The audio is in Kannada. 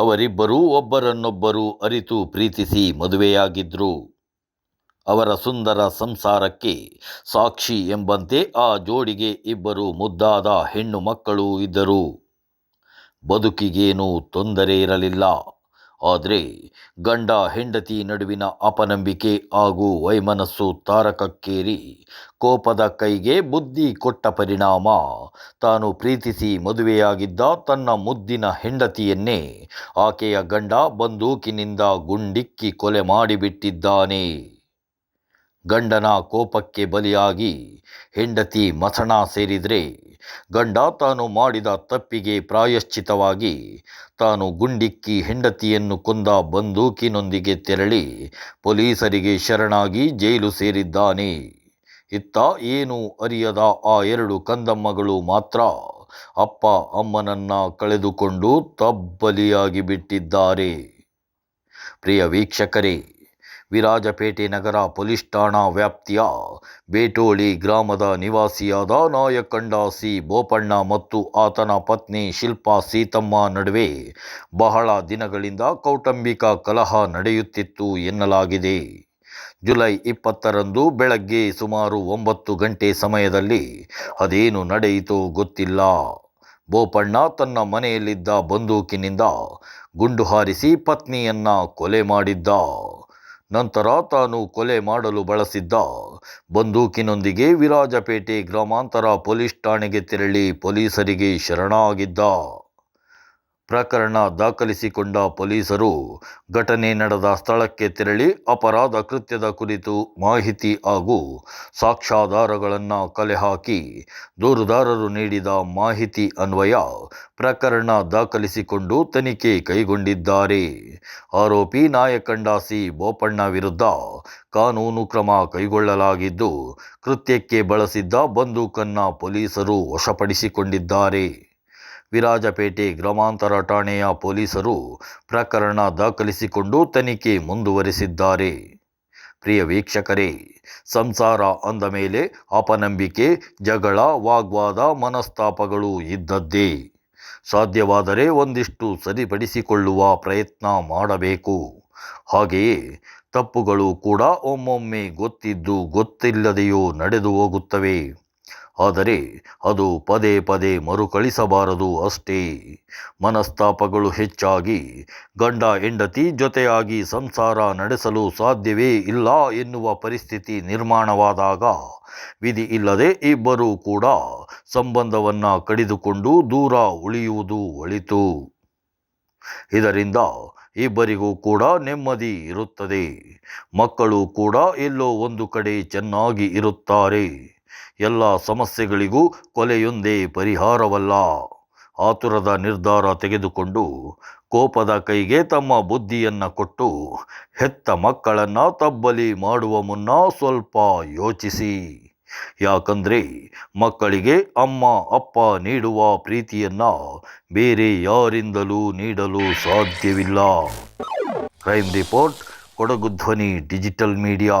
ಅವರಿಬ್ಬರೂ ಒಬ್ಬರನ್ನೊಬ್ಬರು ಅರಿತು ಪ್ರೀತಿಸಿ ಮದುವೆಯಾಗಿದ್ರು. ಅವರ ಸುಂದರ ಸಂಸಾರಕ್ಕೆ ಸಾಕ್ಷಿ ಎಂಬಂತೆ ಆ ಜೋಡಿಗೆ ಇಬ್ಬರು ಮುದ್ದಾದ ಹೆಣ್ಣು ಮಕ್ಕಳು ಇದ್ದರು. ಬದುಕಿಗೇನೂ ತೊಂದರೆ ಇರಲಿಲ್ಲ. ಆದರೆ ಗಂಡ ಹೆಂಡತಿ ನಡುವಿನ ಅಪನಂಬಿಕೆ ಹಾಗೂ ವೈಮನಸ್ಸು ತಾರಕಕ್ಕೇರಿ ಕೋಪದ ಕೈಗೆ ಬುದ್ಧಿ ಕೊಟ್ಟ ಪರಿಣಾಮ. ತಾನು ಪ್ರೀತಿಸಿ ಮದುವೆಯಾಗಿದ್ದ ತನ್ನ ಮುದ್ದಿನ ಹೆಂಡತಿಯನ್ನೇ ಆಕೆಯ ಗಂಡ ಬಂದೂಕಿನಿಂದ ಗುಂಡಿಕ್ಕಿ ಕೊಲೆ ಮಾಡಿಬಿಟ್ಟಿದ್ದಾನೆ. ಗಂಡನ ಕೋಪಕ್ಕೆ ಬಲಿಯಾಗಿ ಹೆಂಡತಿ ಮಸಣ ಸೇರಿದರೆ ಗಂಡ ತಾನು ಮಾಡಿದ ತಪ್ಪಿಗೆ ಪ್ರಾಯಶ್ಚಿತವಾಗಿ ತಾನು ಗುಂಡಿಕ್ಕಿ ಹೆಂಡತಿಯನ್ನು ಕೊಂದ ಬಂದೂಕಿನೊಂದಿಗೆ ತೆರಳಿ ಪೊಲೀಸರಿಗೆ ಶರಣಾಗಿ ಜೈಲು ಸೇರಿದ್ದಾನೆ. ಇತ್ತ ಏನು ಅರಿಯದ ಆ ಎರಡು ಕಂದಮ್ಮಗಳು ಮಾತ್ರ ಅಪ್ಪ ಅಮ್ಮನನ್ನ ಕಳೆದುಕೊಂಡು ತಬ್ಬಲಿಯಾಗಿ ಬಿಟ್ಟಿದ್ದಾರೆ ಪ್ರಿಯ ವೀಕ್ಷಕರೇ ವಿರಾಜಪೇಟೆ ನಗರ ಪೊಲೀಸ್ ಠಾಣಾ ವ್ಯಾಪ್ತಿಯ ಬೇಟೋಳಿ ಗ್ರಾಮದ ನಿವಾಸಿಯಾದ ನಾಯಕಂಡ ಸಿ. ಬೋಪಣ್ಣ ಮತ್ತು ಆತನ ಪತ್ನಿ ಶಿಲ್ಪಾ ಸೀತಮ್ಮ ನಡುವೆ ಬಹಳ ದಿನಗಳಿಂದ ಕೌಟುಂಬಿಕ ಕಲಹ ನಡೆಯುತ್ತಿತ್ತು ಎನ್ನಲಾಗಿದೆ. ಜುಲೈ ಇಪ್ಪತ್ತರಂದು ಬೆಳಗ್ಗೆ ಸುಮಾರು ಒಂಬತ್ತು ಗಂಟೆ ಸಮಯದಲ್ಲಿ ಅದೇನು ನಡೆಯಿತೋ ಗೊತ್ತಿಲ್ಲ. ಬೋಪಣ್ಣ ತನ್ನ ಮನೆಯಲ್ಲಿದ್ದ ಬಂದೂಕಿನಿಂದ ಗುಂಡು ಹಾರಿಸಿ ಪತ್ನಿಯನ್ನ ಕೊಲೆ ಮಾಡಿದ್ದ. ನಂತರ ತಾನು ಕೊಲೆ ಮಾಡಲು ಬಳಸಿದ್ದ ಬಂದೂಕಿನೊಂದಿಗೆ ವಿರಾಜಪೇಟೆ ಗ್ರಾಮಾಂತರ ಪೊಲೀಸ್ ಠಾಣೆಗೆ ತೆರಳಿ ಪೊಲೀಸರಿಗೆ ಶರಣಾಗಿದ್ದ. ಪ್ರಕರಣ ದಾಖಲಿಸಿಕೊಂಡ ಪೊಲೀಸರು ಘಟನೆ ನಡೆದ ಸ್ಥಳಕ್ಕೆ ತೆರಳಿ ಅಪರಾಧ ಕೃತ್ಯದ ಕುರಿತು ಮಾಹಿತಿ ಹಾಗೂ ಸಾಕ್ಷ್ಯಾಧಾರಗಳನ್ನು ಕಲೆಹಾಕಿ ದೂರುದಾರರು ನೀಡಿದ ಮಾಹಿತಿ ಅನ್ವಯ ಪ್ರಕರಣ ದಾಖಲಿಸಿಕೊಂಡು ತನಿಖೆ ಕೈಗೊಂಡಿದ್ದಾರೆ. ಆರೋಪಿ ನಾಯಕಂಡ ಸಿ. ಬೋಪಣ್ಣ ವಿರುದ್ಧ ಕಾನೂನು ಕ್ರಮ ಕೈಗೊಳ್ಳಲಾಗಿದ್ದು, ಕೃತ್ಯಕ್ಕೆ ಬಳಸಿದ್ದ ಬಂದೂಕನ್ನು ಪೊಲೀಸರು ವಶಪಡಿಸಿಕೊಂಡಿದ್ದಾರೆ. ವಿರಾಜಪೇಟೆ ಗ್ರಾಮಾಂತರ ಠಾಣೆಯ ಪೊಲೀಸರು ಪ್ರಕರಣ ದಾಖಲಿಸಿಕೊಂಡು ತನಿಖೆ ಮುಂದುವರಿಸಿದ್ದಾರೆ. ಪ್ರಿಯ ವೀಕ್ಷಕರೇ, ಸಂಸಾರ ಅಂದ ಮೇಲೆ ಅಪನಂಬಿಕೆ, ಜಗಳ, ವಾಗ್ವಾದ, ಮನಸ್ತಾಪಗಳು ಇದ್ದದ್ದೇ. ಸಾಧ್ಯವಾದರೆ ಒಂದಿಷ್ಟು ಸರಿಪಡಿಸಿಕೊಳ್ಳುವ ಪ್ರಯತ್ನ ಮಾಡಬೇಕು. ಹಾಗೆಯೇ ತಪ್ಪುಗಳು ಕೂಡ ಒಮ್ಮೊಮ್ಮೆ ಗೊತ್ತಿದ್ದು ಗೊತ್ತಿಲ್ಲದೆಯೂ ನಡೆದು ಹೋಗುತ್ತವೆ. ಆದರೆ ಅದು ಪದೇ ಪದೇ ಮರುಕಳಿಸಬಾರದು ಅಷ್ಟೇ. ಮನಸ್ತಾಪಗಳು ಹೆಚ್ಚಾಗಿ ಗಂಡ ಹೆಂಡತಿ ಜೊತೆಯಾಗಿ ಸಂಸಾರ ನಡೆಸಲು ಸಾಧ್ಯವೇ ಇಲ್ಲ ಎನ್ನುವ ಪರಿಸ್ಥಿತಿ ನಿರ್ಮಾಣವಾದಾಗ ವಿಧಿ ಇಲ್ಲದೆ ಇಬ್ಬರೂ ಕೂಡ ಸಂಬಂಧವನ್ನು ಕಡಿದುಕೊಂಡು ದೂರ ಉಳಿಯುವುದು ಒಳಿತು. ಇದರಿಂದ ಇಬ್ಬರಿಗೂ ಕೂಡ ನೆಮ್ಮದಿ ಇರುತ್ತದೆ. ಮಕ್ಕಳು ಕೂಡ ಎಲ್ಲೋ ಒಂದು ಕಡೆ ಚೆನ್ನಾಗಿ ಇರುತ್ತಾರೆ. ಎಲ್ಲ ಸಮಸ್ಯೆಗಳಿಗೂ ಕೊಲೆಯೊಂದೇ ಪರಿಹಾರವಲ್ಲ. ಆತುರದ ನಿರ್ಧಾರ ತೆಗೆದುಕೊಂಡು ಕೋಪದ ಕೈಗೆ ತಮ್ಮ ಬುದ್ಧಿಯನ್ನು ಕೊಟ್ಟು ಹೆತ್ತ ಮಕ್ಕಳನ್ನು ತಬ್ಬಲಿ ಮಾಡುವ ಮುನ್ನ ಸ್ವಲ್ಪ ಯೋಚಿಸಿ. ಯಾಕಂದರೆ ಮಕ್ಕಳಿಗೆ ಅಮ್ಮ, ಅಪ್ಪ ನೀಡುವ ಪ್ರೀತಿಯನ್ನು ಬೇರೆ ಯಾರಿಂದಲೂ ನೀಡಲು ಸಾಧ್ಯವಿಲ್ಲ. ಕ್ರೈಮ್ ರಿಪೋರ್ಟ್, ಕೊಡಗು ಧ್ವನಿ, ಡಿಜಿಟಲ್ ಮೀಡಿಯಾ.